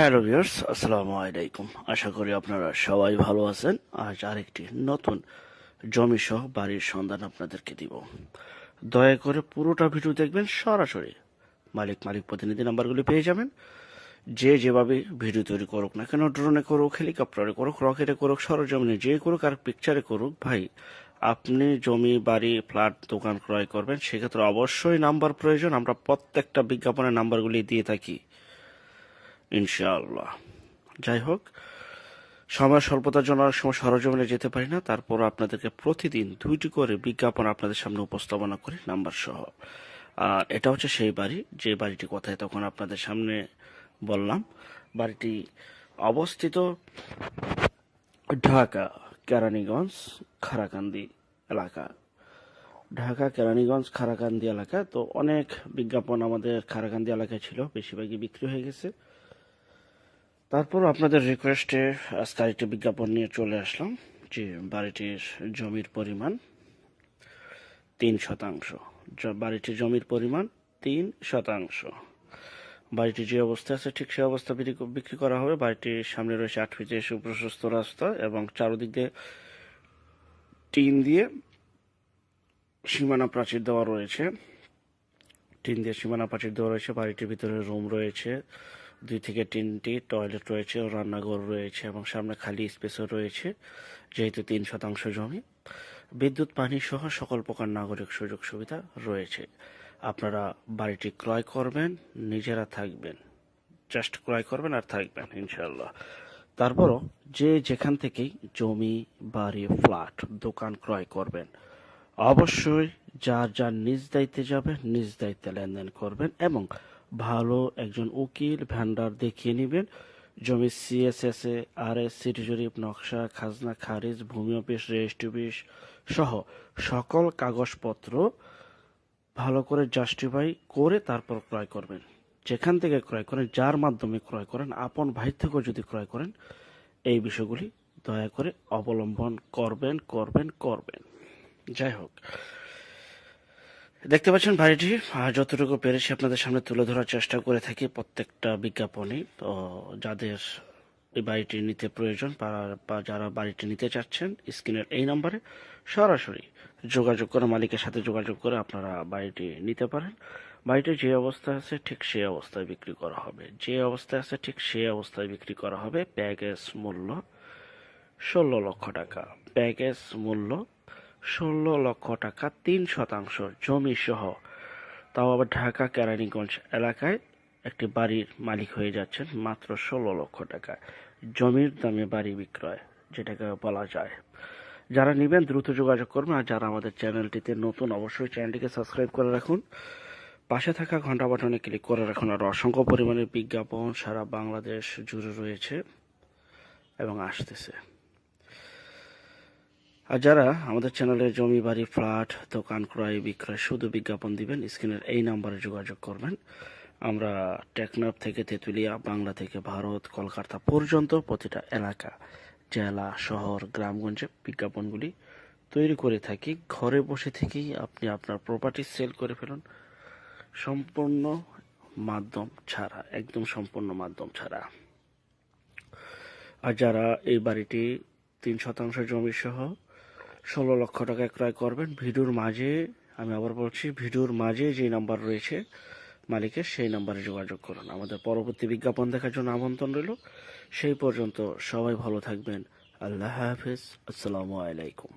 Hello viewers, আসসালামু আলাইকুম। আশা করি আপনারা সবাই ভালো আছেন। আজ আরেকটি নতুন জমি সহ বাড়ির সন্ধান আপনাদেরকে দিব। দয়া করে পুরোটা ভিডিও দেখবেন সরাসরি। মালিক মালিক প্রতিনিধি নাম্বারগুলি পেয়ে যাবেন। যে যেভাবে ভিডিও তৈরি করুক না কেন, ড্রোনে করুক, হেলিকপ্টারে করুক, রকেটে করুক, সরজমিনে যে করুক আর পিকচারে করুক, ভাই, আপনি জমি, বাড়ি, ফ্ল্যাট, দোকান ক্রয় করবেন, সেক্ষেত্রে অবশ্যই নাম্বার প্রয়োজন। আমরা প্রত্যেকটা বিজ্ঞাপনের নাম্বারগুলি দিয়ে থাকি। ইনশাআল্লাহ। যাই হোক, সময় স্বল্পতার জন্য অনেক সময় সরজমিনে যেতে পারি না। তারপর আপনাদেরকে প্রতিদিন দুইটি করে বিজ্ঞাপন আপনাদের সামনে উপস্থাপনা করি, নাম্বার সহ। আর এটা হচ্ছে সেই বাড়ি, যে বাড়িটি কথায় তখন আপনাদের সামনে বললাম। বাড়িটি অবস্থিত ঢাকা কেরানীগঞ্জ খারাকান্দি এলাকা। ঢাকা কেরানীগঞ্জ খারাকান্দি এলাকা, তো অনেক বিজ্ঞাপন আমাদের খারাকান্দি এলাকায় ছিল, বেশিরভাগই বিক্রি হয়ে গেছে। তারপর আপনাদের রিকোয়েস্টে আজকে আরেকটি বিজ্ঞাপন নিয়ে চলে আসলাম, যে বাড়িটির জমির পরিমাণ তিন শতাংশ। বাড়িটির জমির পরিমাণ তিন শতাংশ। বাড়িটি যে অবস্থায় আছে, ঠিক সেই অবস্থা বিক্রি- করা হবে। বাড়িটির সামনে রয়েছে আট ফিটের সুপ্রশস্ত রাস্তা এবং চারদিক দিয়ে টিন দিয়ে সীমানা প্রাচীর দেওয়া রয়েছে। টিন দিয়ে সীমানা প্রাচীর দেওয়া রয়েছে। বাড়িটির ভিতরে রুম রয়েছে। দুই থেকে তিনটি টয়লেট রয়েছে ও রান্নাঘর রয়েছে এবং সামনে খালি স্পেসও রয়েছে, যেহেতু তিন শতাংশ জমি। বিদ্যুৎ, পানি সহ সকল প্রকার নাগরিক সুযোগ সুবিধা রয়েছে। আপনারা বাড়িটি ক্রয় করবেন, নিজেরা থাকবেন। জাস্ট ক্রয় করবেন আর থাকবেন ইনশাল্লাহ তারপরও যে যেখান থেকেই জমি, বাড়ি, ফ্ল্যাট, দোকান ক্রয় করবেন, অবশ্যই যার যার নিজ দায়িত্বে যাবেন, নিজ দায়িত্বে লেনদেন করবেন এবং ভালো একজন উকিল ভ্যান্ডার দেখিয়ে নেবেন। জমি CSS A R S city জরিপ নকশা, খাজনা, খারিজ, ভূমি অফিস, রেজিস্ট্রি অফিস সহ সকল কাগজপত্র ভালো করে জাস্টিফাই করে তারপর ক্রয় করবেন। যেখান থেকে ক্রয় করেন, যার মাধ্যমে ক্রয় করেন, আপন ভাই থেকেও যদি ক্রয় করেন, এই বিষয়গুলি দয়া করে অবলম্বন করবেন করবেন করবেন। যাই হোক দেখতে পাচ্ছেন আহ, যতটুকু পেরেছি আপনাদের সামনে তুলে ধরার চেষ্টা করে থাকি প্রত্যেকটা বিজ্ঞাপনে তো যাদের এই বাড়িটি নিতে প্রয়োজন বা যারা বাড়িটি নিতে চাচ্ছেন স্ক্রিনের এই নম্বরে সরাসরি যোগাযোগ করে মালিকের সাথে যোগাযোগ করে আপনারা বাড়িটি নিতে পারেন। বাড়িটি যে অবস্থায় আছে ঠিক সেই অবস্থায় বিক্রি করা হবে। যে অবস্থায় আছে ঠিক সেই অবস্থায় বিক্রি করা হবে। প্যাকেজ মূল্য ষোলো লক্ষ টাকা। প্যাকেজ মূল্য ষোলো লক্ষ টাকা, তিন শতাংশ জমি সহ তাও আবার ঢাকা কেরানীগঞ্জ এলাকায় একটি বাড়ির মালিক হয়ে যাচ্ছেন, মাত্র ষোলো লক্ষ টাকা জমির দামে বাড়ি বিক্রয়, যেটাকে বলা যায়। যারা নেবেন দ্রুত যোগাযোগ করবেন, আর যারা আমাদের চ্যানেলটিতে নতুন, অবশ্যই চ্যানেলটিকে সাবস্ক্রাইব করে রাখুন। পাশে থাকা ঘণ্টা বাটনে ক্লিক করে রাখুন, আর অসংখ্য পরিমাণের বিজ্ঞাপন সারা বাংলাদেশ জুড়ে রয়েছে এবং আসতেছে। আর যারা আমাদের চ্যানেলে জমি, বাড়ি, ফ্ল্যাট, দোকান, ক্রয়, বিক্রয়, শুধু বিজ্ঞাপন দিবেন, স্ক্রিনের এই নাম্বারে যোগাযোগ করবেন। আমরা টেকনাফ থেকে তেঁতুলিয়া, বাংলা থেকে ভারত, কলকাতা পর্যন্ত প্রতিটা এলাকা, জেলা, শহর, গ্রামগঞ্জে বিজ্ঞাপনগুলি তৈরি করে থাকি। ঘরে বসে থেকেই আপনি আপনার প্রপার্টি সেল করে ফেলুন। সম্পূর্ণ মাধ্যম ছাড়া, একদম সম্পূর্ণ মাধ্যম ছাড়া। আর যারা এই বাড়িটি তিন শতাংশ জমি সহ ষোলো লক্ষ টাকায় ক্রয় করবেন। ভিডিওর মাঝে, আমি আবার বলছি ভিডুর মাঝে যে নাম্বার রয়েছে মালিকের, সেই নাম্বারে যোগাযোগ করুন। আমাদের পরবর্তী বিজ্ঞাপন দেখার জন্য আমন্ত্রণ রইল। সেই পর্যন্ত সবাই ভালো থাকবেন। আল্লাহ হাফিজ। আসসালামু আলাইকুম।